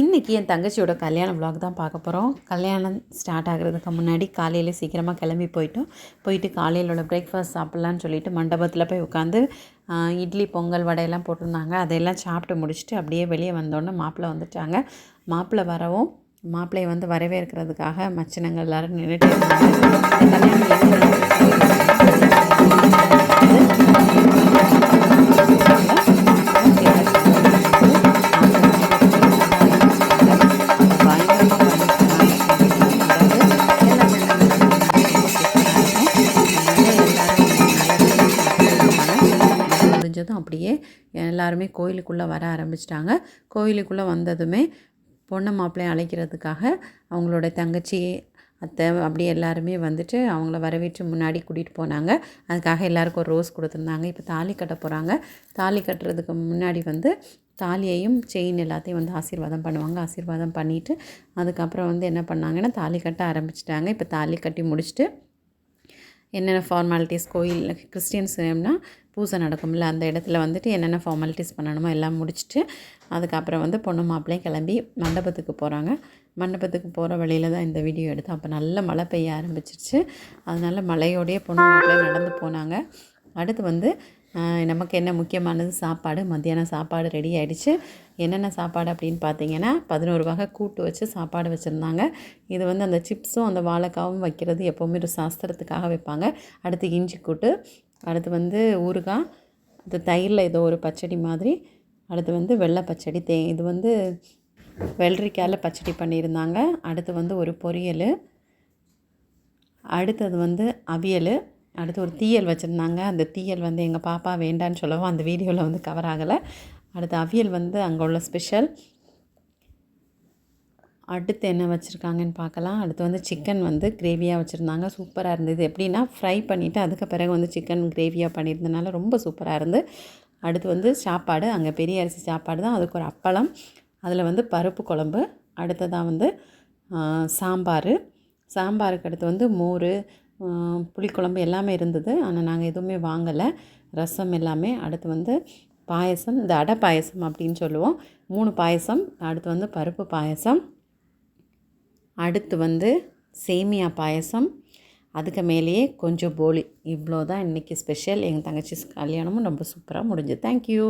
இன்றைக்கி என் தங்கச்சியோட கல்யாண விலாக் தான் பார்க்க போகிறோம் கல்யாணம் ஸ்டார்ட் ஆகிறதுக்கு முன்னாடி காலையில் சீக்கிரமாக கிளம்பி போயிட்டோம். போயிட்டு காலையில் உள்ள பிரேக்ஃபாஸ்ட் சாப்பிட்லான்னு சொல்லிட்டு மண்டபத்தில் போய் உட்காந்து இட்லி பொங்கல் வடையெல்லாம் போட்டிருந்தாங்க. அதையெல்லாம் சாப்பிட்டு முடிச்சுட்டு அப்படியே வெளியே வந்தோடனே மாப்பிள்ளை வந்துட்டாங்க. மாப்பிள்ளை வரவும் மாப்பிள்ளையை வந்து வரவேற்கிறதுக்காக மச்சினங்கள் எல்லாரும் நின்றுட்டு முடிஞ்சதும் அப்படியே எல்லாருமே கோயிலுக்குள்ளே வர ஆரம்பிச்சிட்டாங்க. கோயிலுக்குள்ளே வந்ததுமே பொண்ணு மாப்பிள்ளையை அழைக்கிறதுக்காக அவங்களோட தங்கச்சி அத்தை அப்படி எல்லாருமே வந்துட்டு அவங்கள வரவேற்று முன்னாடி கூட்டிகிட்டு போனாங்க. அதுக்காக எல்லாருக்கும் ஒரு ரோஸ் கொடுத்துருந்தாங்க. இப்போ தாலி கட்ட போகிறாங்க தாலி கட்டுறதுக்கு முன்னாடி வந்து தாலியையும் செயின் எல்லாத்தையும் வந்து ஆசீர்வாதம் பண்ணுவாங்க. ஆசீர்வாதம் பண்ணிவிட்டு அதுக்கப்புறம் வந்து என்ன பண்ணாங்கன்னா தாலி கட்ட ஆரம்பிச்சிட்டாங்க. இப்போ தாலி கட்டி முடிச்சுட்டு என்னென்ன ஃபார்மாலிட்டிஸ் கோயில் கிறிஸ்டியன்ஸ்னா பூஜை நடக்கும்ல அந்த இடத்துல வந்துட்டு என்னென்ன ஃபார்மாலிட்டிஸ் பண்ணணுமோ எல்லாம் முடிச்சுட்டு அதுக்கப்புறம் வந்து பொண்ணு மாப்பிள்ளையும் கிளம்பி மண்டபத்துக்கு போகிறாங்க மண்டபத்துக்கு போகிற வழியில் தான் இந்த வீடியோ எடுத்தோம் அப்போ நல்ல மழை பெய்ய ஆரம்பிச்சிருச்சு. அதனால் மழையோடைய பொண்ணு மாப்பிள்ளை நடந்து போனாங்க. அடுத்து வந்து நமக்கு என்ன முக்கியமானது? சாப்பாடு. மத்தியானம் சாப்பாடு ரெடி ஆகிடுச்சு என்னென்ன சாப்பாடு அப்படின்னு பார்த்தீங்கன்னா பதினோரு வகை கூட்டு வச்சு சாப்பாடு வச்சுருந்தாங்க. இது வந்து அந்த சிப்ஸும் அந்த வாழைக்காவும் வைக்கிறது எப்போவுமே ஒரு சாஸ்திரத்துக்காக வைப்பாங்க. அடுத்து இஞ்சி கூட்டு அடுத்து வந்து ஊறுகாய் அது தயிரில் ஏதோ ஒரு பச்சடி மாதிரி அடுத்து வந்து வெள்ளை பச்சடி தே இது வந்து வெள்ளரிக்காயில் பச்சடி பண்ணியிருந்தாங்க. அடுத்து வந்து ஒரு பொரியல் அடுத்தது வந்து அவியல் அடுத்து ஒரு தீயல் வச்சுருந்தாங்க. அந்த தீயல் வந்து எங்கள் பாப்பா வேண்டான்னு சொல்லவும் அந்த வீடியோவில் வந்து கவர் ஆகலை. அடுத்து அவியல் வந்து அங்கே உள்ள ஸ்பெஷல் அடுத்து என்ன வச்சுருக்காங்கன்னு பார்க்கலாம். அடுத்து வந்து சிக்கன் வந்து கிரேவியாக வச்சுருந்தாங்க. சூப்பராக இருந்தது. எப்படின்னா ஃப்ரை பண்ணிவிட்டு அதுக்கு பிறகு வந்து சிக்கன் கிரேவியாக பண்ணியிருந்தனால ரொம்ப சூப்பராக இருந்து. அடுத்து வந்து சாப்பாடு. அங்கே பெரிய அரிசி சாப்பாடு தான். அதுக்கு ஒரு அப்பளம். அதில் வந்து பருப்பு குழம்பு. அடுத்ததாக வந்து சாம்பார். சாம்பாருக்கு அடுத்து வந்து மோர். புளிக்குழம்பு எல்லாமே இருந்தது. ஆனால் நாங்கள் எதுவுமே வாங்கலை. ரசம் எல்லாமே அடுத்து வந்து பாயசம் இந்த அடை பாயசம் அப்படின்னு சொல்லுவோம். மூணு பாயசம் அடுத்து வந்து பருப்பு பாயசம் அடுத்து வந்து சேமியா பாயசம் அதுக்கு மேலேயே கொஞ்சம் போலி. இவ்வளோ தான் இன்றைக்கி ஸ்பெஷல். எங்கள் தங்கச்சி கல்யாணமும் ரொம்ப சூப்பராக முடிஞ்சு தேங்க்யூ